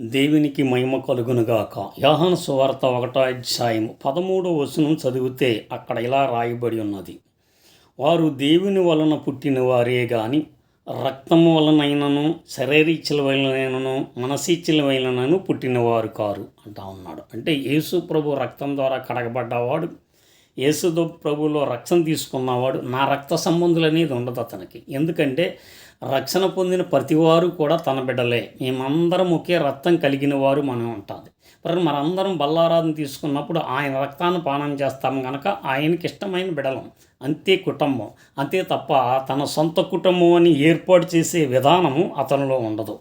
దేవునికి మహిమ కలుగునుగాక. యాహన సువార్త ఒకటాధ్యాయం పదమూడో వచనం చదివితే అక్కడ ఇలా రాయబడి ఉన్నది. వారు దేవుని వలన పుట్టిన వారే గాని రక్తము వలనైనను శరీరీచ్ఛల వలనైనను మనసిచ్ఛల వలనను పుట్టినవారు కారు అంటా ఉన్నాడు. అంటే యేసు ప్రభు రక్తం ద్వారా కడగబడ్డవాడు యేసు ప్రభులో రక్తం తీసుకున్నవాడు నా రక్త సంబంధులు అనేది ఉండదు అతనికి. ఎందుకంటే రక్షణ పొందిన ప్రతివారు కూడా తన బిడ్డలే. మేమందరం ఒకే రక్తం కలిగిన వారు మనం ఉంటుంది మరి మనందరం బల్లారాధన తీసుకున్నప్పుడు ఆయన రక్తాన్ని పానం చేస్తాం కనుక ఆయనకి ఇష్టమైన బిడలం. అంతే కుటుంబం. అంతే తప్ప తన సొంత కుటుంబం అని ఏర్పాటు చేసే విధానము అతనిలో ఉండదు.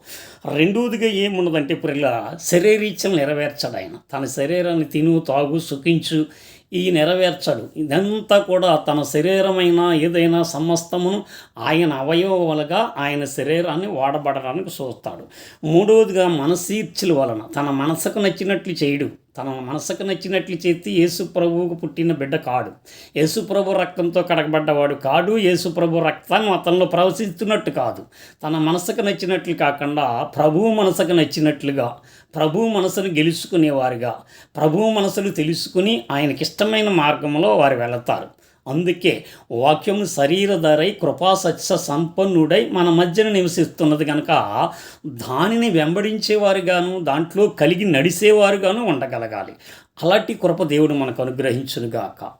రెండవదిగా ఏముండదంటే ఇప్పుడు ఇలా శరీరీచ్ఛను నెరవేర్చడు ఆయన. తన శరీరాన్ని తిను తాగు సుఖించు ఈ నెరవేర్చడు. ఇదంతా కూడా తన శరీరమైన ఏదైనా సమస్తమును ఆయన అవయవాలుగా ఆయన శరీరాన్ని వాడబడడానికి చూస్తాడు. మూడవదిగా మనసీర్చుల వలన తన మనసుకు నచ్చినట్లు చేయడు. తన మనసుకు నచ్చినట్లు చేతి యేసు ప్రభువుకు పుట్టిన బిడ్డ కాడు. యేసుప్రభు రక్తంతో కడగబడ్డవాడు కాడు. యేసుప్రభు రక్తాన్ని అతనిలో ప్రవశిస్తున్నట్టు కాదు. తన మనసుకు నచ్చినట్లు కాకుండా ప్రభువు మనసుకు నచ్చినట్లుగా ప్రభువు మనసును గెలుచుకునేవారుగా ప్రభువు మనసును తెలుసుకుని ఆయనకి ఇష్టమైన మార్గంలో వారు వెళతారు. అందుకే వాక్యము శరీరధరై కృపాసత్య సంపన్నుడై మన మధ్యన నివసిస్తున్నది కనుక దానిని వెంబడించేవారుగాను దాంట్లో కలిగి నడిసేవారుగాను ఉండగలగాలి. అలాంటి కృప దేవుడు మనకు అనుగ్రహించునుగాక.